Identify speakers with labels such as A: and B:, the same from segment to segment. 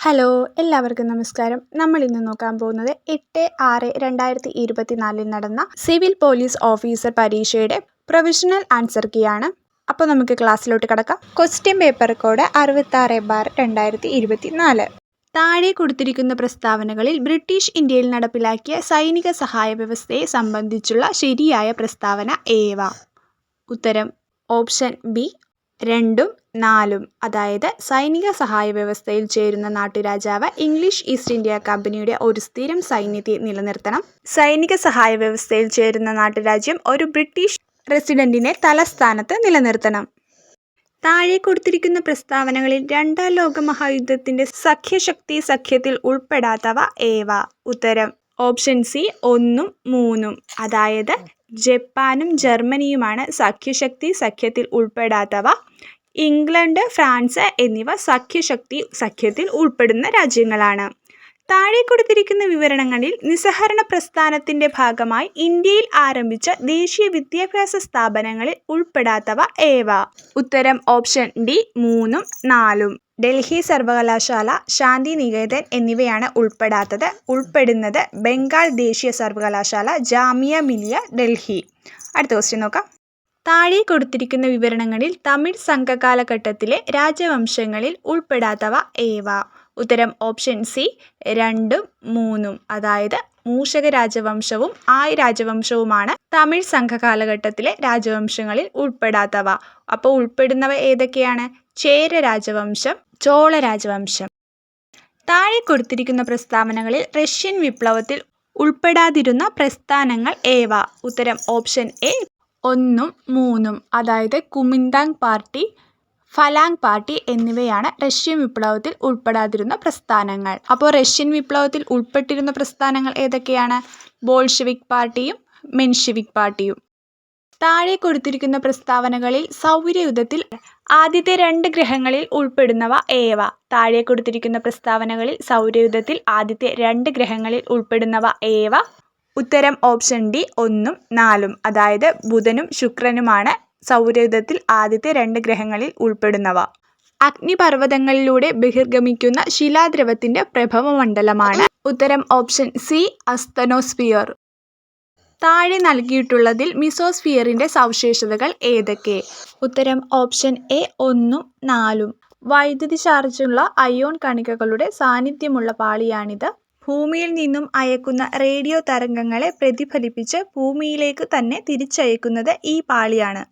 A: Hello എല്ലാവർക്കും നമസ്കാരം. നമ്മൾ ഇന്ന് നോക്കാൻ പോകുന്നത് എട്ട് ആറ് രണ്ടായിരത്തി ഇരുപത്തിനാലിൽ നടന്ന സിവിൽ പോലീസ് ഓഫീസർ പരീക്ഷയുടെ പ്രൊവിഷണൽ ആൻസർ കീ ആണ്. അപ്പോൾ നമുക്ക് ക്ലാസ്സിലോട്ട് കിടക്കാം. ക്വസ്റ്റ്യൻ പേപ്പർ കോഡ് അറുപത്താറ് ബാർ രണ്ടായിരത്തി ഇരുപത്തിനാല്. താഴെ കൊടുത്തിരിക്കുന്ന പ്രസ്താവനകളിൽ ബ്രിട്ടീഷ് ഇന്ത്യയിൽ നടപ്പിലാക്കിയ സൈനിക സഹായ വ്യവസ്ഥയെ സംബന്ധിച്ചുള്ള ശരിയായ പ്രസ്താവന ഏവ? ഉത്തരം ഓപ്ഷൻ ബി രണ്ടും നാലും അതായത് സൈനിക സഹായ വ്യവസ്ഥയിൽ ചേരുന്ന നാട്ടുരാജാവ് ഇംഗ്ലീഷ് ഈസ്റ്റ് ഇന്ത്യ കമ്പനിയുടെ ഒരു സ്ഥിരം സൈന്യത്തെ നിലനിർത്തണം. സൈനിക സഹായ വ്യവസ്ഥയിൽ ചേരുന്ന നാട്ടുരാജ്യം ഒരു ബ്രിട്ടീഷ് റെസിഡന്റിനെ തലസ്ഥാനത്ത് നിലനിർത്തണം. താഴെ കൊടുത്തിരിക്കുന്ന പ്രസ്താവനകളിൽ രണ്ടാം ലോക മഹായുദ്ധത്തിന്റെ സഖ്യശക്തി സഖ്യത്തിൽ ഉൾപ്പെടാത്തവ ഏവ? ഉത്തരം ഓപ്ഷൻ സി ഒന്നും മൂന്നും അതായത് ജപ്പാനും ജർമ്മനിയുമാണ് സഖ്യശക്തി സഖ്യത്തിൽ ഉൾപ്പെടാത്തവ. ഇംഗ്ലണ്ട് ഫ്രാൻസ് എന്നിവ സഖ്യശക്തി സഖ്യത്തിൽ ഉൾപ്പെടുന്ന രാജ്യങ്ങളാണ്. താഴെ കൊടുത്തിരിക്കുന്ന വിവരണങ്ങളിൽ നിസ്സഹരണ പ്രസ്ഥാനത്തിന്റെ ഭാഗമായി ഇന്ത്യയിൽ ആരംഭിച്ച ദേശീയ വിദ്യാഭ്യാസ സ്ഥാപനങ്ങളിൽ ഉൾപ്പെടാത്തവ ഏവ? ഉത്തരം ഓപ്ഷൻ ഡി മൂന്നും നാലും. ഡൽഹി സർവകലാശാല ശാന്തി നികേതൻ എന്നിവയാണ് ഉൾപ്പെടാത്തത്. ഉൾപ്പെടുന്നത് ബംഗാൾ ദേശീയ സർവകലാശാല ജാമിയ മിലിയ ഡൽഹി. അടുത്ത ക്വസ്റ്റ്യൻ നോക്കാം. താഴെ കൊടുത്തിരിക്കുന്ന വിവരണങ്ങളിൽ തമിഴ് സംഘകാലഘട്ടത്തിലെ രാജവംശങ്ങളിൽ ഉൾപ്പെടാത്തവ ഏവ? ഉത്തരം ഓപ്ഷൻ സി രണ്ടും മൂന്നും. അതായത് മൂഷക രാജവംശവും ആയ് രാജവംശവുമാണ് തമിഴ് സംഘകാലഘട്ടത്തിലെ രാജവംശങ്ങളിൽ ഉൾപ്പെടാത്തവ. അപ്പോൾ ഉൾപ്പെടുന്നവ ഏതൊക്കെയാണ്? ചേര രാജവംശം ചോള രാജവംശം. താഴെ കൊടുത്തിരിക്കുന്ന പ്രസ്താവനകളിൽ റഷ്യൻ വിപ്ലവത്തിൽ ഉൾപ്പെടാതിരുന്ന പ്രസ്ഥാനങ്ങൾ ഏവ? ഉത്തരം ഓപ്ഷൻ എ ഒന്നും മൂന്നും. അതായത് കുമിന്താങ് പാർട്ടി ഫലാങ് പാർട്ടി എന്നിവയാണ് റഷ്യൻ വിപ്ലവത്തിൽ ഉൾപ്പെടാതിരുന്ന പ്രസ്ഥാനങ്ങൾ. അപ്പോൾ റഷ്യൻ വിപ്ലവത്തിൽ ഉൾപ്പെട്ടിരുന്ന പ്രസ്ഥാനങ്ങൾ ഏതൊക്കെയാണ്? ബോൾഷെവിക് പാർട്ടിയും മെൻഷെവിക് പാർട്ടിയും. താഴെ കൊടുത്തിരിക്കുന്ന പ്രസ്താവനകളിൽ സൗരയുധത്തിൽ ആദ്യത്തെ രണ്ട് ഗ്രഹങ്ങളിൽ ഉൾപ്പെടുന്നവ ഏവ. താഴെ കൊടുത്തിരിക്കുന്ന പ്രസ്താവനകളിൽ സൗരയുധത്തിൽ ആദ്യത്തെ രണ്ട് ഗ്രഹങ്ങളിൽ ഉൾപ്പെടുന്നവ ഏവ. ഉത്തരം ഓപ്ഷൻ ഡി ഒന്നും നാലും. അതായത് ബുധനും ശുക്രനുമാണ് സൗരയുധത്തിൽ ആദ്യത്തെ രണ്ട് ഗ്രഹങ്ങളിൽ ഉൾപ്പെടുന്നവ. അഗ്നിപർവതങ്ങളിലൂടെ ബഹിർഗമിക്കുന്ന ശിലാദ്രവത്തിന്റെ പ്രഭവമണ്ഡലമാണ്. ഉത്തരം ഓപ്ഷൻ സി അസ്തനോസ്ഫിയർ. താഴെ നൽകിയിട്ടുള്ളതിൽ മിസോസ്ഫിയറിന്റെ സവിശേഷതകൾ ഏതൊക്കെ? ഉത്തരം ഓപ്ഷൻ എ ഒന്നും നാലും. വൈദ്യുതി ചാർജുള്ള അയോൺ കണികകളുടെ സാന്നിധ്യമുള്ള പാളിയാണിത്. ഭൂമിയിൽ നിന്നും അയക്കുന്ന റേഡിയോ തരംഗങ്ങളെ പ്രതിഫലിപ്പിച്ച് ഭൂമിയിലേക്ക് തന്നെ തിരിച്ചയക്കുന്നത് ഈ പാളിയാണ്.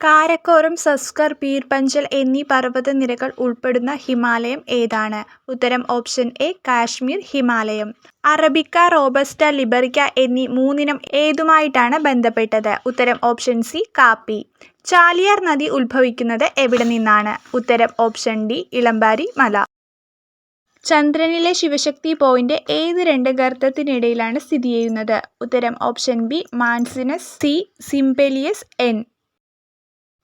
A: കാരക്കോറം സസ്കർ പീർപഞ്ചൽ എന്നീ പർവതനിരകൾ ഉൾപ്പെടുന്ന ഹിമാലയം ഏതാണ്? ഉത്തരം ഓപ്ഷൻ എ കാശ്മീർ ഹിമാലയം. അറബിക്ക റോബസ്റ്റ ലിബറിക്ക എന്നീ മൂന്നിനം ഏതുമായിട്ടാണ് ബന്ധപ്പെട്ടത്? ഉത്തരം ഓപ്ഷൻ സി കാപ്പി. ചാലിയാർ നദി ഉത്ഭവിക്കുന്നത് എവിടെ നിന്നാണ്? ഉത്തരം ഓപ്ഷൻ ഡി ഇളമ്പാരി മല. ചന്ദ്രനിലെ ശിവശക്തി പോയിന്റ് ഏത് രണ്ട് ഗർത്തത്തിനിടയിലാണ് സ്ഥിതി ചെയ്യുന്നത്? ഉത്തരം option B Mancinus C Simpelius N.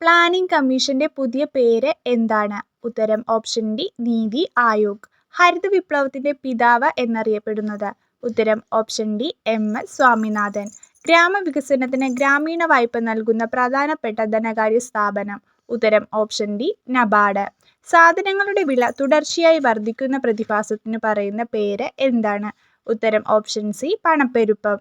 A: Planning കമ്മീഷന്റെ പുതിയ പേര് എന്താണ്? ഉത്തരം ഓപ്ഷൻ ഡി നീതി ആയോഗ്. ഹരിത വിപ്ലവത്തിന്റെ പിതാവ് എന്നറിയപ്പെടുന്നത്. ഉത്തരം option D M S Swaminathan. ഗ്രാമവികസനത്തിന് ഗ്രാമീണ വായ്പ നൽകുന്ന പ്രധാനപ്പെട്ട ധനകാര്യ സ്ഥാപനം. ഉത്തരം ഓപ്ഷൻ ഡി നബാഡ് സാധനങ്ങളുടെ വില തുടർച്ചയായി വർദ്ധിക്കുന്ന പ്രതിഭാസത്തിന് പറയുന്ന പേര് എന്താണ്? ഉത്തരം ഓപ്ഷൻ സി പണപ്പെരുപ്പം.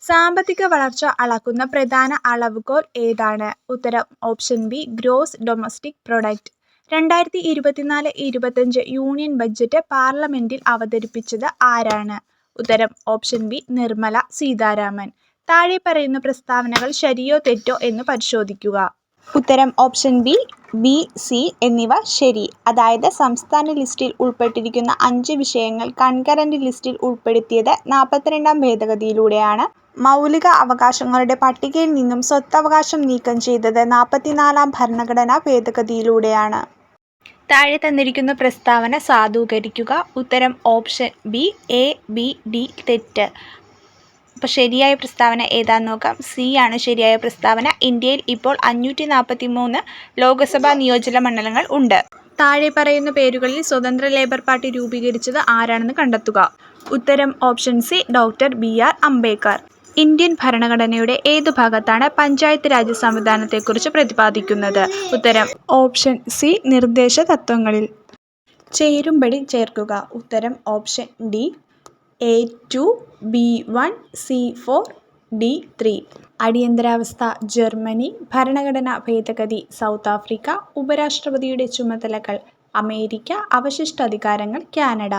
A: സാമ്പത്തിക വളർച്ച അളക്കുന്ന പ്രധാന അളവുകോൽ ഏതാണ്? ഉത്തരം option B gross domestic product. രണ്ടായിരത്തി ഇരുപത്തിനാല് ഇരുപത്തഞ്ച് യൂണിയൻ ബഡ്ജറ്റ് പാർലമെന്റിൽ അവതരിപ്പിച്ചത് ആരാണ്? ഉത്തരം ഓപ്ഷൻ ബി നിർമ്മല സീതാരാമൻ. താഴെ പറയുന്ന പ്രസ്താവനകൾ ശരിയോ തെറ്റോ എന്ന് പരിശോധിക്കുക. ഉത്തരം ഓപ്ഷൻ ബി ബി സി എന്നിവ ശരി. അതായത് സംസ്ഥാന ലിസ്റ്റിൽ ഉൾപ്പെട്ടിരിക്കുന്ന അഞ്ച് വിഷയങ്ങൾ കൺകറന്റ് ലിസ്റ്റിൽ ഉൾപ്പെടുത്തിയത് നാൽപ്പത്തിരണ്ടാം ഭേദഗതിയിലൂടെയാണ്. മൗലിക അവകാശങ്ങളുടെ പട്ടികയിൽ നിന്നും സ്വത്തവകാശം നീക്കം ചെയ്തത് നാൽപ്പത്തിനാലാം ഭരണഘടനാ ഭേദഗതിയിലൂടെയാണ്. താഴെ തന്നിരിക്കുന്ന പ്രസ്താവന സാധൂകരിക്കുക. ഉത്തരം option B A B D തെറ്റ്. അപ്പോൾ ശരിയായ പ്രസ്താവന ഏതാന്ന് നോക്കാം. സി ആണ് ശരിയായ പ്രസ്താവന. ഇന്ത്യയിൽ ഇപ്പോൾ അഞ്ഞൂറ്റി നാൽപ്പത്തി മൂന്ന് ലോക്സഭാ നിയോജക മണ്ഡലങ്ങൾ ഉണ്ട്. താഴെ പറയുന്ന പേരുകളിൽ സ്വതന്ത്ര ലേബർ പാർട്ടി രൂപീകരിച്ചത് ആരാണെന്ന് കണ്ടെത്തുക. ഉത്തരം option C doctor B R Ambedkar. Indian ഭരണഘടനയുടെ ഏത് ഭാഗത്താണ് പഞ്ചായത്ത് രാജ് സംവിധാനത്തെക്കുറിച്ച് പ്രതിപാദിക്കുന്നത്? ഉത്തരം ഓപ്ഷൻ സി നിർദ്ദേശ തത്വങ്ങളിൽ ചേരുംപടി ചേർക്കുക. ഉത്തരം option D A two B one C four D three അടിയന്തരാവസ്ഥ ജർമ്മനി ഭരണഘടന ഭേദഗതി സൗത്ത് ആഫ്രിക്ക ഉപരാഷ്ട്രപതിയുടെ ചുമതലകൾ അമേരിക്ക അവശിഷ്ട അധികാരങ്ങൾ കാനഡ.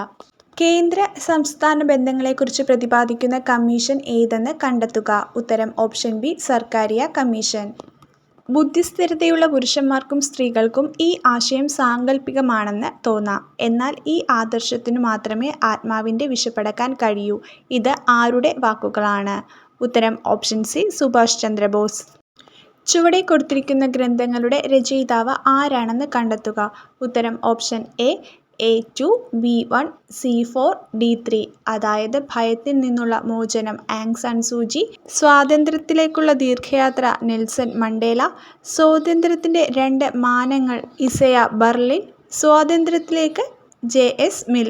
A: കേന്ദ്ര സംസ്ഥാന ബന്ധങ്ങളെക്കുറിച്ച് പ്രതിപാദിക്കുന്ന കമ്മീഷൻ ഏതെന്ന് കണ്ടെത്തുക? ഉത്തരം ഓപ്ഷൻ ബി സർക്കാരിയ കമ്മീഷൻ. ബുദ്ധിസ്ഥിരതയുള്ള പുരുഷന്മാർക്കും സ്ത്രീകൾക്കും ഈ ആശയം സാങ്കല്പികമാണെന്ന് തോന്നാം. എന്നാൽ ഈ ആദർശത്തിനു മാത്രമേ ആത്മാവിന്റെ വിശപ്പടക്കാൻ കഴിയൂ. ഇത് ആരുടെ വാക്കുകളാണ്? ഉത്തരം ഓപ്ഷൻ സി സുഭാഷ് ചന്ദ്രബോസ്. ചുവടെ കൊടുത്തിരിക്കുന്ന ഗ്രന്ഥങ്ങളുടെ രചയിതാവ് ആരാണെന്ന് കണ്ടെത്തുക. ഉത്തരം option A A two B one C four D three അതായത് ഭയത്തിൽ നിന്നുള്ള മോചനം ആങ് സൂചി. സ്വാതന്ത്ര്യത്തിലേക്കുള്ള ദീർഘയാത്ര നെൽസൺ മണ്ടേല. സ്വാതന്ത്ര്യത്തിന്റെ രണ്ട് മാനങ്ങൾ ഇസയ ബർലിൻ. സ്വാതന്ത്ര്യത്തിലേക്ക് ജെ എസ് മിൽ.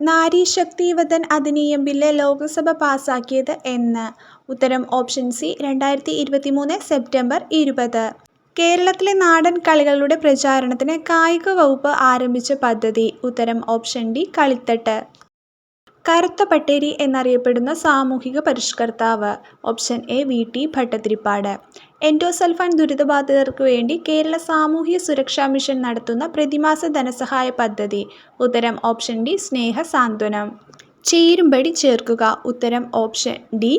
A: നാരി ശക്തിവധൻ അധിനിയം ബില്ല് ലോക്സഭ പാസാക്കിയത് എന്ന്. ഉത്തരം ഓപ്ഷൻ സി രണ്ടായിരത്തി ഇരുപത്തി മൂന്ന് സെപ്റ്റംബർ ഇരുപത്. കേരളത്തിലെ നാടൻ കളികളുടെ പ്രചാരണത്തിന് കായിക വകുപ്പ് ആരംഭിച്ച പദ്ധതി. ഉത്തരം ഓപ്ഷൻ ഡി കളിത്തട്ട്. കറുത്ത പട്ടേരി എന്നറിയപ്പെടുന്ന സാമൂഹിക പരിഷ്കർത്താവ്. Option A V T Bhattathiripad. Endosulfan ദുരിതബാധിതർക്ക് വേണ്ടി കേരള സാമൂഹ്യ സുരക്ഷാ മിഷൻ നടത്തുന്ന പ്രതിമാസ ധനസഹായ പദ്ധതി. ഉത്തരം ഓപ്ഷൻ ഡി സ്നേഹ സാന്ത്വനം. ചേരുംപടി ചേർക്കുക. ഉത്തരം option D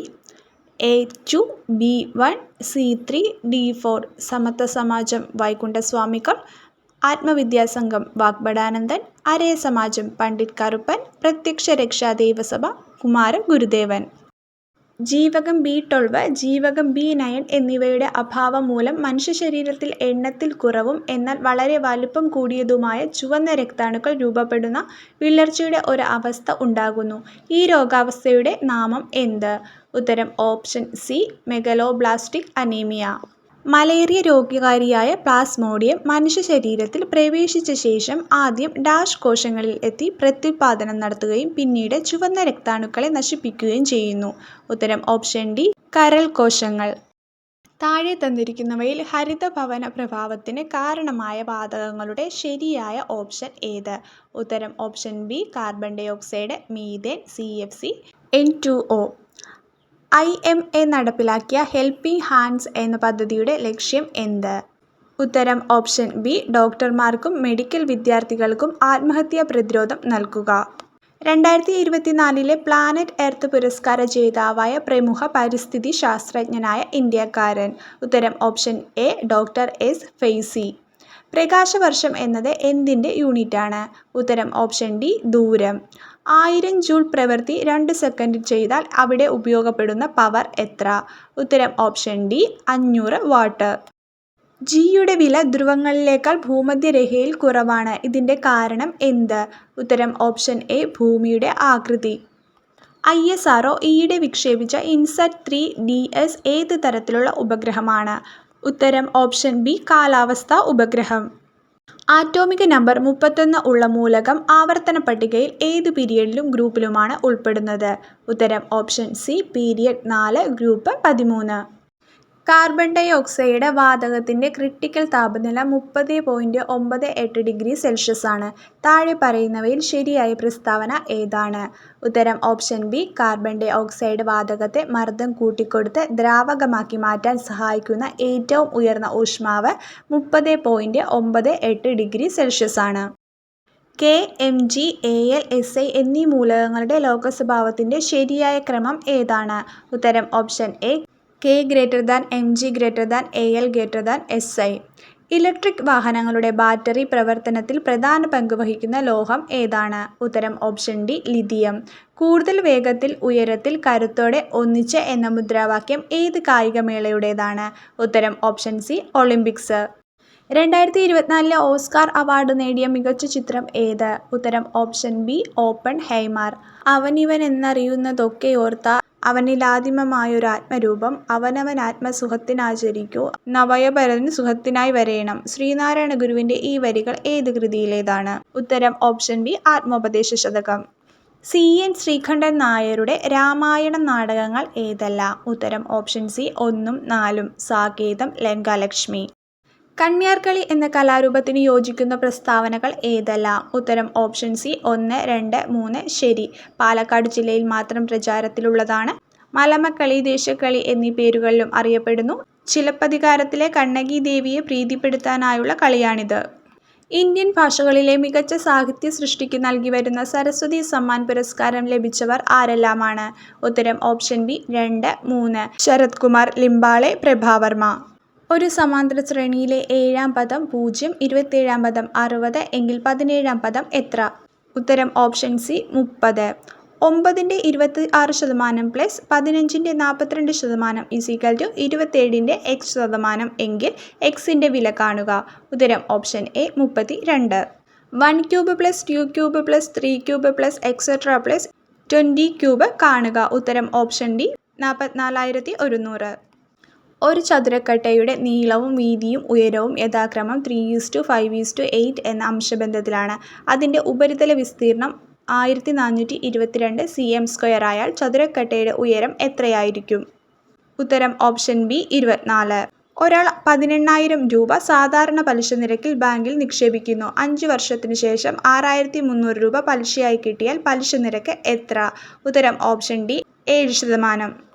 A: A two B one C three D four സമത്വ സമാജം വൈകുണ്ഠസ്വാമികൾ ആത്മവിദ്യാസംഘം വാഗ്ബടാനന്ദൻ അരേ സമാജം പണ്ഡിറ്റ് കറുപ്പൻ പ്രത്യക്ഷ രക്ഷാ ദേവസഭ കുമാര ഗുരുദേവൻ. ജീവകം ബി ട്വൽവ് ജീവകം ബി നയൻ എന്നിവയുടെ അഭാവം മൂലം മനുഷ്യ ശരീരത്തിൽ എണ്ണത്തിൽ കുറവും എന്നാൽ വളരെ വലുപ്പം കൂടിയതുമായ ചുവന്ന രക്താണുക്കൾ രൂപപ്പെടുന്ന വിളർച്ചയുടെ ഒരു അവസ്ഥ ഉണ്ടാകുന്നു. ഈ രോഗാവസ്ഥയുടെ നാമം എന്ത്? ഉത്തരം option C megaloblastic anaemia. Malaria രോഗകാരിയായ plasmodium മനുഷ്യ ശരീരത്തിൽ പ്രവേശിച്ച ശേഷം ആദ്യം ഡാഷ് കോശങ്ങളിൽ എത്തി പ്രത്യുത്പാദനം നടത്തുകയും പിന്നീട് ചുവന്ന രക്താണുക്കളെ നശിപ്പിക്കുകയും ചെയ്യുന്നു. ഉത്തരം ഓപ്ഷൻ ഡി കരൾ കോശങ്ങൾ. താഴെ തന്നിരിക്കുന്നവയിൽ ഹരിതഭവന പ്രഭാവത്തിന് കാരണമായ വാതകങ്ങളുടെ ശരിയായ ഓപ്ഷൻ ഏത്? ഉത്തരം option B carbon dioxide methane C F C N two O. I M A നടപ്പിലാക്കിയ ഹെൽപ്പിംഗ് ഹാൻഡ്സ് എന്ന പദ്ധതിയുടെ ലക്ഷ്യം എന്ത്? ഉത്തരം ഓപ്ഷൻ ബി ഡോക്ടർമാർക്കും മെഡിക്കൽ വിദ്യാർത്ഥികൾക്കും ആത്മഹത്യാ പ്രതിരോധം നൽകുക. രണ്ടായിരത്തി ഇരുപത്തിനാലിലെ പ്ലാനറ്റ് എർത്ത് പുരസ്കാര ജേതാവായ പ്രമുഖ പരിസ്ഥിതി ശാസ്ത്രജ്ഞനായ ഇന്ത്യക്കാരൻ. ഉത്തരം option A doctor S Faizi പ്രകാശവർഷം എന്നത് എന്തിന്റെ യൂണിറ്റാണ്? ഉത്തരം ഓപ്ഷൻ ഡി ദൂരം. ആയിരം ജൂൾ പ്രവൃത്തി രണ്ട് സെക്കൻഡ് ചെയ്താൽ അവിടെ ഉപയോഗപ്പെടുന്ന പവർ എത്ര? ഉത്തരം ഓപ്ഷൻ ഡി അഞ്ഞൂറ് വാട്ട് ജിയുടെ വില ധ്രുവങ്ങളിലേക്കാൾ ഭൂമധ്യരേഖയിൽ കുറവാണ്. ഇതിന്റെ കാരണം എന്ത്? ഉത്തരം ഓപ്ഷൻ എ ഭൂമിയുടെ ആകൃതി. ഐ എസ് ആർ ഒ ഈയിടെ വിക്ഷേപിച്ച ഇൻസറ്റ് ത്രീ ഡി എസ് ഏത് തരത്തിലുള്ള ഉപഗ്രഹമാണ്? ഉത്തരം ഓപ്ഷൻ ബി കാലാവസ്ഥ ഉപഗ്രഹം. ആറ്റോമിക നമ്പർ മുപ്പത്തൊന്ന് ഉള്ള മൂലകം ആവർത്തന പട്ടികയിൽ ഏത് പീരിയഡിലും ഗ്രൂപ്പിലുമാണ് ഉൾപ്പെടുന്നത്? ഉത്തരം ഓപ്ഷൻ സി പീരിയഡ് നാല് ഗ്രൂപ്പ് പതിമൂന്ന്. കാർബൺ ഡൈ ഓക്സൈഡ് വാതകത്തിന്റെ ക്രിട്ടിക്കൽ താപനില മുപ്പത് പോയിന്റ് ഒമ്പത് എട്ട് ഡിഗ്രി സെൽഷ്യസ് ആണ്. താഴെ പറയുന്നവയിൽ ശരിയായ പ്രസ്താവന ഏതാണ്? ഉത്തരം option B carbon dye oxide വാതകത്തെ മർദ്ദം കൂട്ടിക്കൊടുത്ത് ദ്രാവകമാക്കി മാറ്റാൻ സഹായിക്കുന്ന ഏറ്റവും ഉയർന്ന ഊഷ്മാവ് മുപ്പത് പോയിന്റ് ഒമ്പത് എട്ട് ഡിഗ്രി സെൽഷ്യസ് ആണ്. K M G A L S I എന്നീ മൂലകങ്ങളുടെ ലോകസ്വഭാവത്തിന്റെ ശരിയായ ക്രമം ഏതാണ്? ഉത്തരം option A K greater than M G greater than A L greater than S I. Electric വാഹനങ്ങളുടെ ബാറ്ററി പ്രവർത്തനത്തിൽ പ്രധാന പങ്ക് വഹിക്കുന്ന ലോഹം ഏതാണ്? ഉത്തരം ഓപ്ഷൻ ഡി ലിഥിയം. കൂടുതൽ വേഗത്തിൽ ഉയരത്തിൽ കരുത്തോടെ ഒന്നിച്ച് എന്ന മുദ്രാവാക്യം ഏത് കായികമേളയുടേതാണ്? ഉത്തരം ഓപ്ഷൻ സി ഒളിമ്പിക്സ്. രണ്ടായിരത്തി ഇരുപത്തിനാലിലെ ഓസ്കാർ അവാർഡ് നേടിയ മികച്ച ചിത്രം ഏത്? ഉത്തരം ഓപ്ഷൻ ബി ഓപ്പൺ ഹൈമാർ അവനിവൻ എന്നറിയുന്നതൊക്കെ ഓർത്ത അവനിലാദിമമായൊരു ആത്മരൂപം അവനവൻ ആത്മസുഖത്തിനാചരിക്കൂ. നവയഭരൻ സുഖത്തിനായി വരേണം ശ്രീനാരായണ ഗുരുവിന്റെ ഈ വരികൾ ഏത് കൃതിയിലേതാണ്? ഉത്തരം ഓപ്ഷൻ ബി ആത്മോപദേശ ശതകം. സി. എൻ. ശ്രീകണ്ഠൻ നായരുടെ രാമായണ നാടകങ്ങൾ ഏതല്ല? ഉത്തരം ഓപ്ഷൻ സി ഒന്നും നാലും. സാകേതം ലങ്കാലക്ഷ്മി. കണ്യാർകളി എന്ന കലാരൂപത്തിന് യോജിക്കുന്ന പ്രസ്താവനകൾ ഏതെല്ലാം? ഉത്തരം ഓപ്ഷൻ സി ഒന്ന് രണ്ട് മൂന്ന് ശരി. പാലക്കാട് ജില്ലയിൽ മാത്രം പ്രചാരത്തിലുള്ളതാണ്. മലമക്കളി ദേശക്കളി എന്നീ പേരുകളിലും അറിയപ്പെടുന്നു. ചിലപ്പതികാരത്തിലെ കണ്ണകി ദേവിയെ പ്രീതിപ്പെടുത്താനായുള്ള കളിയാണിത്. ഇന്ത്യൻ ഭാഷകളിലെ മികച്ച സാഹിത്യ സൃഷ്ടിക്ക് നൽകി വരുന്ന സരസ്വതി സമ്മാൻ പുരസ്കാരം ലഭിച്ചവർ ആരെല്ലാമാണ്? ഉത്തരം ഓപ്ഷൻ ബി രണ്ട് മൂന്ന്. ശരത് കുമാർ ലിംബാളെ പ്രഭാവർമ്മ. ഒരു സമാന്തര ശ്രേണിയിലെ ഏഴാം പദം പൂജ്യം ഇരുപത്തേഴാം പദം അറുപത് എങ്കിൽ പതിനേഴാം പദം എത്ര? ഉത്തരം ഓപ്ഷൻ സി മുപ്പത്. ഒമ്പതിന്റെ ഇരുപത്തി ആറ് ശതമാനം പ്ലസ് പതിനഞ്ചിന്റെ നാൽപ്പത്തിരണ്ട് ശതമാനം ഇസിക്കൽ ടു ഇരുപത്തേഴിന്റെ എക്സ് ശതമാനം എങ്കിൽ എക്സിന്റെ വില കാണുക. ഉത്തരം ഓപ്ഷൻ എ മുപ്പത്തി രണ്ട് one cube plus two cube plus three cube plus etcetera plus twenty cube കാണുക. ഉത്തരം ഓപ്ഷൻ ഡി നാൽപ്പത്തിനാലായിരത്തി ഒരുന്നൂറ്. ഒരു ചതുരക്കട്ടയുടെ നീളവും വീതിയും ഉയരവും യഥാക്രമം three is to five is to eight എന്ന അംശബന്ധത്തിലാണ്. അതിന്റെ ഉപരിതല വിസ്തീർണം ആയിരത്തി നാനൂറ്റി ഇരുപത്തിരണ്ട് സി എം സ്ക്വയർ ആയാൽ ചതുരക്കട്ടയുടെ ഉയരം എത്രയായിരിക്കും? ഉത്തരം ഓപ്ഷൻ ബി ഇരുപത്തിനാല്. ഒരാൾ പതിനെണ്ണായിരം രൂപ സാധാരണ പലിശ നിരക്കിൽ ബാങ്കിൽ നിക്ഷേപിക്കുന്നു. അഞ്ച് വർഷത്തിന് ശേഷം ആറായിരത്തി മുന്നൂറ് രൂപ പലിശയായി കിട്ടിയാൽ പലിശ നിരക്ക് എത്ര? ഉത്തരം ഓപ്ഷൻ ഡി ഏഴ് ശതമാനം.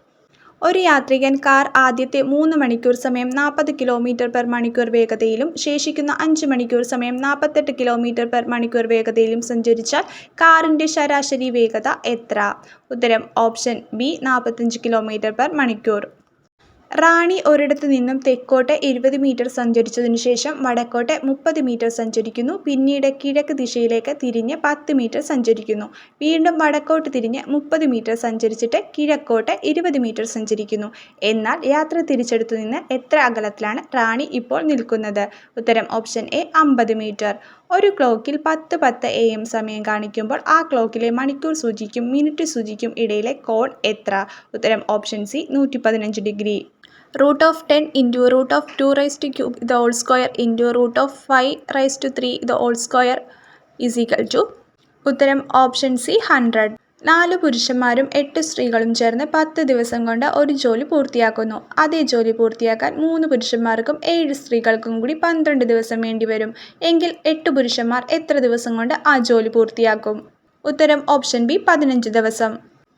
A: ഒരു യാത്രികൻ കാർ ആദ്യത്തെ മൂന്ന് മണിക്കൂർ സമയം നാൽപ്പത് കിലോമീറ്റർ പെർ മണിക്കൂർ വേഗതയിലും ശേഷിക്കുന്ന അഞ്ച് മണിക്കൂർ സമയം നാൽപ്പത്തെട്ട് കിലോമീറ്റർ പെർ മണിക്കൂർ വേഗതയിലും സഞ്ചരിച്ചാൽ കാറിന്റെ ശരാശരി വേഗത എത്ര? ഉത്തരം ഓപ്ഷൻ ബി നാൽപ്പത്തഞ്ച് കിലോമീറ്റർ പെർ മണിക്കൂർ. റാണി ഒരിടത്തു നിന്നും തെക്കോട്ട് ഇരുപത് മീറ്റർ സഞ്ചരിച്ചതിനു ശേഷം വടക്കോട്ട് മുപ്പത് മീറ്റർ സഞ്ചരിക്കുന്നു. പിന്നീട് കിഴക്ക് ദിശയിലേക്ക് തിരിഞ്ഞ് പത്ത് മീറ്റർ സഞ്ചരിക്കുന്നു. വീണ്ടും വടക്കോട്ട് തിരിഞ്ഞ് മുപ്പത് മീറ്റർ സഞ്ചരിച്ചിട്ട് കിഴക്കോട്ട് ഇരുപത് മീറ്റർ സഞ്ചരിക്കുന്നു. എന്നാൽ യാത്ര തിരിച്ചെടുത്തു നിന്ന് എത്ര അകലത്തിലാണ് റാണി ഇപ്പോൾ നിൽക്കുന്നത്? ഉത്തരം ഓപ്ഷൻ എ അമ്പത് മീറ്റർ. ഒരു ക്ലോക്കിൽ പത്ത് പത്ത് എ എം സമയം കാണിക്കുമ്പോൾ ആ ക്ലോക്കിലെ മണിക്കൂർ സൂചിക്കും മിനിറ്റ് സൂചിക്കും ഇടയിലെ കോൺ എത്ര? ഉത്തരം ഓപ്ഷൻ സി നൂറ്റി degree. Root of ten into root of two raise to cube its whole square into root of five raise to three its whole square is equal to. ഉത്തരം ഓപ്ഷൻ സി ഹൺഡ്രഡ്. നാല് പുരുഷന്മാരും എട്ട് സ്ത്രീകളും ചേർന്ന് പത്ത് ദിവസം കൊണ്ട് ഒരു ജോലി പൂർത്തിയാക്കുന്നു. അതേ ജോലി പൂർത്തിയാക്കാൻ മൂന്ന് പുരുഷന്മാർക്കും ഏഴ് സ്ത്രീകൾക്കും കൂടി പന്ത്രണ്ട് ദിവസം വേണ്ടി വരും. എങ്കിൽ എട്ട് പുരുഷന്മാർ എത്ര ദിവസം കൊണ്ട് ആ ജോലി പൂർത്തിയാക്കും? ഉത്തരം ഓപ്ഷൻ ബി പതിനഞ്ച് ദിവസം.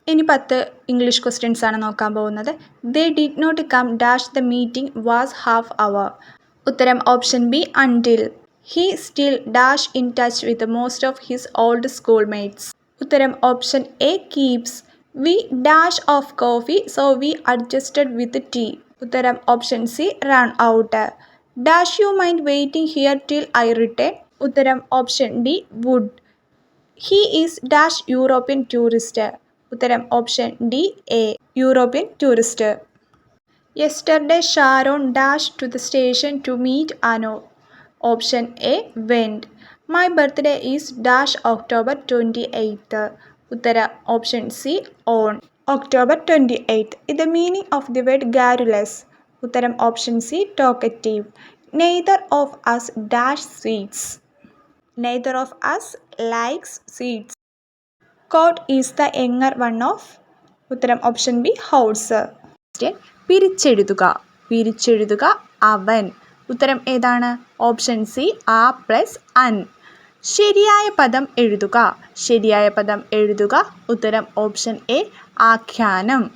A: ഇനി പത്ത് ഇംഗ്ലീഷ് ക്വസ്റ്റ്യൻസ് ആണ് നോക്കാൻ പോകുന്നത്. They did not come dash the meeting was half hour ഉത്തരം option B until he still dash in touch with most of his old school mates ഉത്തരം option A keeps we dash of coffee so we adjusted with tea ഉത്തരം option C run out dash you mind waiting here till I return ഉത്തരം option D wood he is dash European tourist ഉത്തരം option D A European tourist. Yesterday Sharon dash to the station to meet Anu. Option A went. My birthday is dash October twenty eighth. Uttara option C on. October twenty eighth. ഇത് meaning of the word garrulous ഉത്തരം option C talkative neither of us dash sweets neither of us likes sweets Kate is the younger one of? ഉത്തരം option B house. പിരിച്ചെഴുതുക. പിരിച്ചെഴുതുക അവൻ. ഉത്തരം ഏതാണ്? Option C ആ plus അൻ. ശരിയായ പദം എഴുതുക. ശരിയായ പദം എഴുതുക. ഉത്തരം ഓപ്ഷൻ എ ആഖ്യാനം.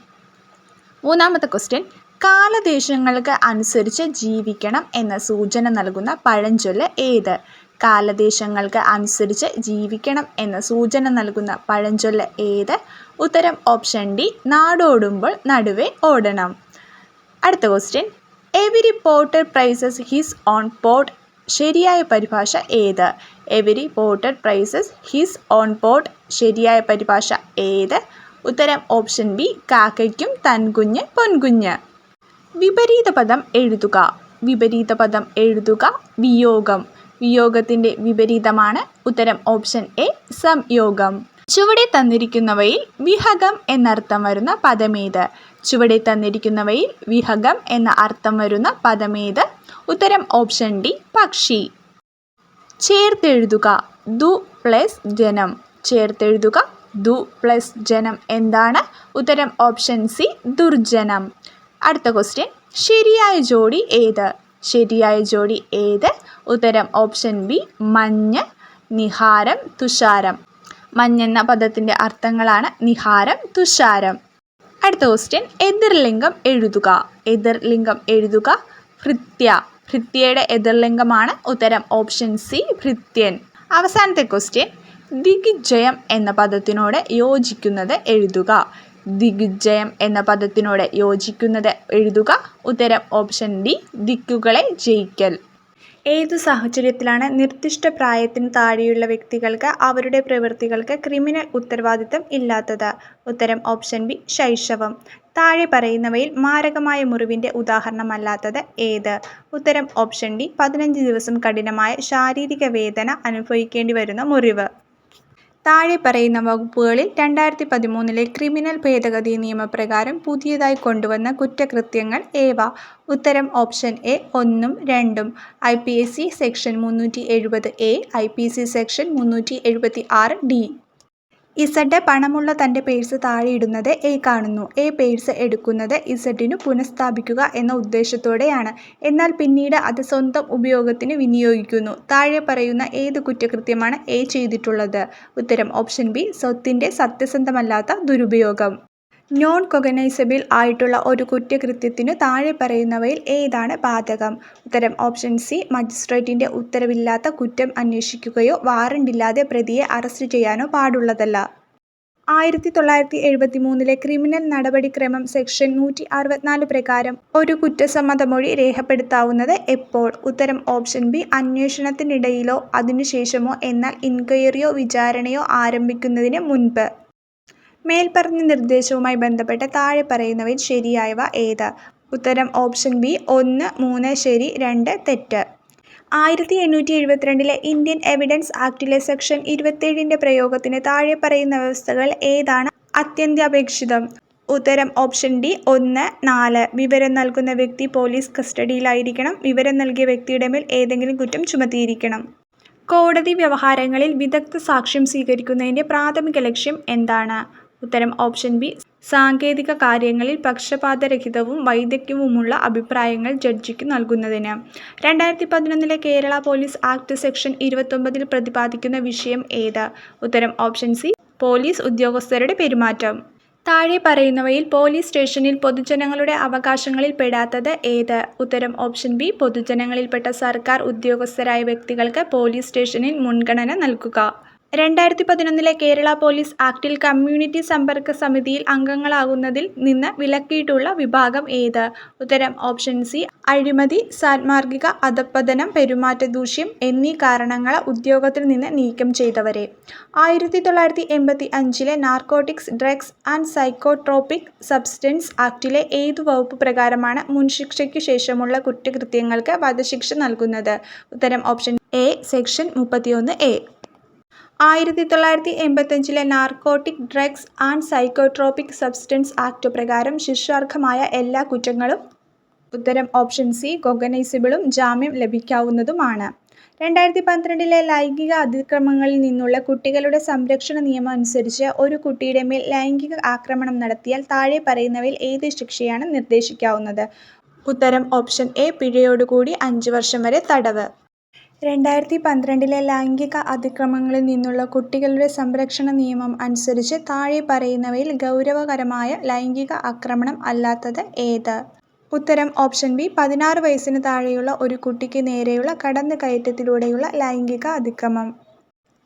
A: മൂന്നാമത്തെ ക്വസ്റ്റ്യൻ കാലദേശങ്ങൾക്ക് അനുസരിച്ച് ജീവിക്കണം എന്ന സൂചന നൽകുന്ന പഴഞ്ചൊല്ല് ഏത്? കാലദേശങ്ങൾക്ക് അനുസരിച്ച് ജീവിക്കണം എന്ന സൂചന നൽകുന്ന പഴഞ്ചൊല്ല് ഏത്? ഉത്തരം ഓപ്ഷൻ ഡി നാടോടുമ്പോൾ നടുവേ ഓടണം. അടുത്ത question every porter prices his own pot ശരിയായ പരിഭാഷ ഏത്? Every porter prices his own pot ശരിയായ പരിഭാഷ ഏത്? ഉത്തരം ഓപ്ഷൻ ബി കാക്കയ്ക്കും തൻകുഞ്ഞ് പൊൻകുഞ്ഞ്. വിപരീത പദം എഴുതുക. വിപരീത പദം എഴുതുക വിയോഗം. വിയോഗത്തിന്റെ വിപരീതമാണ് ഉത്തരം ഓപ്ഷൻ എ സംയോഗം. ചുവടെ തന്നിരിക്കുന്നവയിൽ വിഹകം എന്നർത്ഥം വരുന്ന പദമേത്? ചുവടെ തന്നിരിക്കുന്നവയിൽ വിഹകം എന്ന അർത്ഥം വരുന്ന പദമേത്? ഉത്തരം ഓപ്ഷൻ ഡി പക്ഷി. ചേർത്തെഴുതുക ദു പ്ലസ് ജനം. ചേർത്തെഴുതുക ദു പ്ലസ് ജനം എന്താണ്? ഉത്തരം ഓപ്ഷൻ സി ദുർജനം. അടുത്ത ക്വസ്റ്റ്യൻ ശരിയായ ജോഡി ഏത്? ശരിയായ ജോഡി ഏത്? ഉത്തരം ഓപ്ഷൻ ബി മഞ്ഞ് നിഹാരം തുഷാരം. മഞ്ഞെന്ന പദത്തിന്റെ അർത്ഥങ്ങളാണ് നിഹാരം തുഷാരം. അടുത്ത ക്വസ്റ്റ്യൻ എതിർലിംഗം എഴുതുക. എതിർലിംഗം എഴുതുക ഭൃത്യ. ഭൃത്യയുടെ എതിർലിംഗമാണ് ഉത്തരം ഓപ്ഷൻ സി ഭൃത്യൻ. അവസാനത്തെ ക്വസ്റ്റ്യൻ ദിഗ്വിജയം എന്ന പദത്തിനോട് യോജിക്കുന്നത് എഴുതുക. ദിഗ്വിജയം എന്ന പദത്തിനോട് യോജിക്കുന്നത് എഴുതുക. ഉത്തരം ഓപ്ഷൻ ഡി ദിക്കുകളെ ജയിക്കൽ. ഏത് സാഹചര്യത്തിലാണ് നിർദ്ദിഷ്ട പ്രായത്തിന് താഴെയുള്ള വ്യക്തികൾക്ക് അവരുടെ പ്രവൃത്തികൾക്ക് ക്രിമിനൽ ഉത്തരവാദിത്തം ഇല്ലാത്തത്? ഉത്തരം ഓപ്ഷൻ ബി ശൈശവം. താഴെ പറയുന്നവയിൽ മാരകമായ മുറിവിന്റെ ഉദാഹരണമല്ലാത്തത് ഏത്? ഉത്തരം ഓപ്ഷൻ ഡി പതിനഞ്ച് ദിവസം കഠിനമായ ശാരീരിക വേദന അനുഭവിക്കേണ്ടി വരുന്ന മുറിവ്. താഴെ പറയുന്ന വകുപ്പുകളിൽ രണ്ടായിരത്തി പതിമൂന്നിലെ ക്രിമിനൽ ഭേദഗതി നിയമപ്രകാരം പുതിയതായി കൊണ്ടുവന്ന കുറ്റകൃത്യങ്ങൾ ഏവ? ഉത്തരം ഓപ്ഷൻ എ ഒന്നും രണ്ടും. I P S C section മുന്നൂറ്റി എഴുപത് A I P C section മുന്നൂറ്റി എഴുപത്തി ആറ് ഡി. ഇസഡ് പണമുള്ള തന്റെ പേഴ്സ് താഴെയിടുന്നത് എ കാണുന്നു. എ പേഴ്സ് എടുക്കുന്നത് ഇസഡിനു പുനഃസ്ഥാപിക്കുക എന്ന ഉദ്ദേശത്തോടെയാണ്. എന്നാൽ പിന്നീട് അത് സ്വന്തം ഉപയോഗത്തിന് വിനിയോഗിക്കുന്നു. താഴെ പറയുന്ന ഏത് കുറ്റകൃത്യമാണ് എ ചെയ്തിട്ടുള്ളത്? ഉത്തരം ഓപ്ഷൻ ബി സ്വത്തിന്റെ സത്യസന്ധമല്ലാത്ത ദുരുപയോഗം. നോൺ കൊഗനൈസബിൾ ആയിട്ടുള്ള ഒരു കുറ്റകൃത്യത്തിനു താഴെ പറയുന്നവയിൽ ഏതാണ് ബാധകം? ഉത്തരം ഓപ്ഷൻ സി മജിസ്ട്രേറ്റിന്റെ ഉത്തരവില്ലാത്ത കുറ്റം അന്വേഷിക്കുകയോ വാറണ്ടില്ലാതെ പ്രതിയെ അറസ്റ്റ് ചെയ്യാനോ പാടുള്ളതല്ല. ആയിരത്തി തൊള്ളായിരത്തി എഴുപത്തി മൂന്നിലെ ക്രിമിനൽ നടപടിക്രമം സെക്ഷൻ നൂറ്റി അറുപത്തിനാല് പ്രകാരം ഒരു കുറ്റസമ്മതമൊഴി രേഖപ്പെടുത്താവുന്നത് എപ്പോൾ? ഉത്തരം ഓപ്ഷൻ ബി അന്വേഷണത്തിനിടയിലോ അതിനുശേഷമോ എന്നാൽ ഇൻക്വയറിയോ വിചാരണയോ ആരംഭിക്കുന്നതിന് മുൻപ്. മേൽപ്പറഞ്ഞ നിർദ്ദേശവുമായി ബന്ധപ്പെട്ട താഴെ പറയുന്നവയിൽ ശരിയായവ ഏത്? ഉത്തരം ഓപ്ഷൻ ബി ഒന്ന് മൂന്ന് ശരി രണ്ട് തെറ്റ്. ആയിരത്തി എണ്ണൂറ്റി എഴുപത്തിരണ്ടിലെ ഇന്ത്യൻ എവിഡൻസ് ആക്ടിലെ സെക്ഷൻ ഇരുപത്തേഴിന്റെ പ്രയോഗത്തിന് താഴെ പറയുന്ന വ്യവസ്ഥകൾ ഏതാണ്? അത്യന്താപേക്ഷിതം. ഉത്തരം ഓപ്ഷൻ ഡി ഒന്ന് നാല്. വിവരം നൽകുന്ന വ്യക്തി പോലീസ് കസ്റ്റഡിയിലായിരിക്കണം. വിവരം നൽകിയ വ്യക്തിയുടെ മേൽ ഏതെങ്കിലും കുറ്റം ചുമത്തിയിരിക്കണം. കോടതി വ്യവഹാരങ്ങളിൽ വിദഗ്ധ സാക്ഷ്യം സ്വീകരിക്കുന്നതിന്റെ പ്രാഥമിക ലക്ഷ്യം എന്താണ്? ഉത്തരം ഓപ്ഷൻ ബി. സാങ്കേതിക കാര്യങ്ങളിൽ പക്ഷപാതരഹിതവും വൈദഗ്ധ്യവുമുള്ള അഭിപ്രായങ്ങൾ ജഡ്ജിക്ക് നൽകുന്നതിന്. രണ്ടായിരത്തി പതിനൊന്നിലെ കേരള പോലീസ് ആക്ട് സെക്ഷൻ ഇരുപത്തൊമ്പതിൽ പ്രതിപാദിക്കുന്ന വിഷയം ഏത്? ഉത്തരം ഓപ്ഷൻ സി. പോലീസ് ഉദ്യോഗസ്ഥരുടെ പെരുമാറ്റം. താഴെ പറയുന്നവയിൽ പോലീസ് സ്റ്റേഷനിൽ പൊതുജനങ്ങളുടെ അവകാശങ്ങളിൽ പെടാത്തത് ഏത്? ഉത്തരം ഓപ്ഷൻ ബി. പൊതുജനങ്ങളിൽപ്പെട്ട സർക്കാർ ഉദ്യോഗസ്ഥരായ വ്യക്തികൾക്ക് പോലീസ് സ്റ്റേഷനിൽ മുൻഗണന നൽകുക. രണ്ടായിരത്തി പതിനൊന്നിലെ കേരള പോലീസ് ആക്ടിൽ കമ്മ്യൂണിറ്റി സമ്പർക്ക സമിതിയിൽ അംഗങ്ങളാകുന്നതിൽ നിന്ന് വിലക്കിയിട്ടുള്ള വിഭാഗം ഏത്? ഉത്തരം ഓപ്ഷൻ സി അഴിമതി സാത്മാർഗിക അധപ്പതനം പെരുമാറ്റദൂഷ്യം എന്നീ കാരണങ്ങൾ ഉദ്യോഗത്തിൽ നിന്ന് നീക്കം ചെയ്തവരെ. ആയിരത്തി തൊള്ളായിരത്തി എൺപത്തി അഞ്ചിലെ narcotics drugs and psychotropic substance ആക്ടിലെ ഏതു വകുപ്പ് പ്രകാരമാണ് മുൻശിക്ഷയ്ക്ക് ശേഷമുള്ള കുറ്റകൃത്യങ്ങൾക്ക് വധശിക്ഷ നൽകുന്നത്? ഉത്തരം ഓപ്ഷൻ എ സെക്ഷൻ മുപ്പത്തിയൊന്ന് എ. ആയിരത്തി തൊള്ളായിരത്തി എൺപത്തഞ്ചിലെ narcotic drugs and psychotropic substance act പ്രകാരം ശിക്ഷാർഹമായ എല്ലാ കുറ്റങ്ങളും ഉത്തരം ഓപ്ഷൻ സി കൊഗനൈസിബിളും ജാമ്യം ലഭിക്കാവുന്നതുമാണ്. രണ്ടായിരത്തി പന്ത്രണ്ടിലെ ലൈംഗിക അതിക്രമങ്ങളിൽ നിന്നുള്ള കുട്ടികളുടെ സംരക്ഷണ നിയമം അനുസരിച്ച് ഒരു കുട്ടിയുടെ മേൽ ലൈംഗിക ആക്രമണം നടത്തിയാൽ താഴെ പറയുന്നവയിൽ ഏത് ശിക്ഷയാണ് നിർദ്ദേശിക്കാവുന്നത്? ഉത്തരം ഓപ്ഷൻ എ പിഴയോടുകൂടി അഞ്ച് വർഷം വരെ തടവ്. രണ്ടായിരത്തി പന്ത്രണ്ടിലെ ലൈംഗിക അതിക്രമങ്ങളിൽ നിന്നുള്ള കുട്ടികളുടെ സംരക്ഷണ നിയമം അനുസരിച്ച് താഴെ പറയുന്നവയിൽ ഗൗരവകരമായ ലൈംഗിക ആക്രമണം അല്ലാത്തത് ഏത്? ഉത്തരം ഓപ്ഷൻ ബി പതിനാറ് വയസ്സിന് താഴെയുള്ള ഒരു കുട്ടിക്ക് നേരെയുള്ള കടന്നുകയറ്റത്തിലൂടെയുള്ള ലൈംഗിക അതിക്രമം.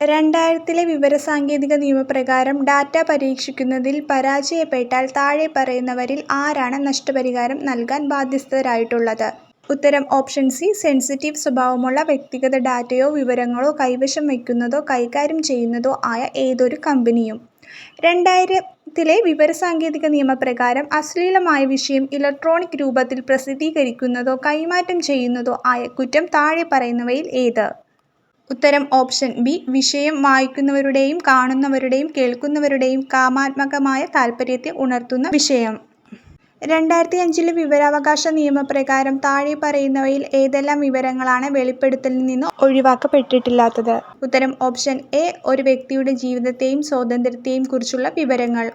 A: രണ്ടായിരത്തിലെ വിവരസാങ്കേതിക നിയമപ്രകാരം ഡാറ്റ പരീക്ഷിക്കുന്നതിൽ പരാജയപ്പെട്ടാൽ താഴെ പറയുന്നവരിൽ ആരാണ് നഷ്ടപരിഹാരം നൽകാൻ ബാധ്യസ്ഥരായിട്ടുള്ളത്? ഉത്തരം ഓപ്ഷൻ സി സെൻസിറ്റീവ് സ്വഭാവമുള്ള വ്യക്തിഗത ഡാറ്റയോ വിവരങ്ങളോ കൈവശം വയ്ക്കുന്നതോ കൈകാര്യം ചെയ്യുന്നതോ ആയ ഏതൊരു കമ്പനിയും. രണ്ടായിരത്തിലെ വിവരസാങ്കേതിക നിയമപ്രകാരം അശ്ലീലമായ വിഷയം ഇലക്ട്രോണിക് രൂപത്തിൽ പ്രസിദ്ധീകരിക്കുന്നതോ കൈമാറ്റം ചെയ്യുന്നതോ ആയ കുറ്റം താഴെ പറയുന്നവയിൽ ഏത്? ഉത്തരം ഓപ്ഷൻ ബി വിഷയം വായിക്കുന്നവരുടെയും കാണുന്നവരുടെയും കേൾക്കുന്നവരുടെയും കാമാത്മകമായ താൽപ്പര്യത്തെ ഉണർത്തുന്ന വിഷയം. രണ്ടായിരത്തി അഞ്ചിലെ വിവരാവകാശ നിയമപ്രകാരം താഴെ പറയുന്നവയിൽ ഏതെല്ലാം വിവരങ്ങളാണ് വെളിപ്പെടുത്തലിൽ നിന്ന് ഒഴിവാക്കപ്പെട്ടിട്ടില്ലാത്തത്? ഉത്തരം ഓപ്ഷൻ എ ഒരു വ്യക്തിയുടെ ജീവിതത്തെയും സ്വാതന്ത്ര്യത്തെയും കുറിച്ചുള്ള വിവരങ്ങൾ.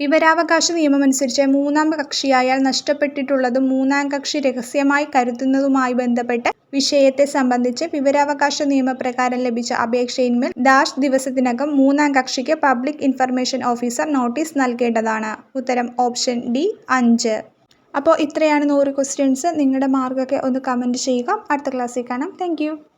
A: വിവരാവകാശ നിയമമനുസരിച്ച് മൂന്നാം കക്ഷിയായാൽ നഷ്ടപ്പെട്ടിട്ടുള്ളതും മൂന്നാം കക്ഷി രഹസ്യമായി കരുതുന്നതുമായി ബന്ധപ്പെട്ട വിഷയത്തെ സംബന്ധിച്ച് വിവരാവകാശ നിയമപ്രകാരം ലഭിച്ച അപേക്ഷയിന്മേൽ ഡാഷ് ദിവസത്തിനകം മൂന്നാം കക്ഷിക്ക് പബ്ലിക് ഇൻഫർമേഷൻ ഓഫീസർ നോട്ടീസ് നൽകേണ്ടതാണ്. ഉത്തരം ഓപ്ഷൻ ഡി അഞ്ച്. അപ്പോൾ ഇത്രയാണ് നൂറ് ക്വസ്റ്റ്യൻസ്. നിങ്ങളുടെ മാർക്കൊക്കെ ഒന്ന് കമന്റ് ചെയ്യുക. അടുത്ത ക്ലാസ്സിൽ കാണാം. താങ്ക്.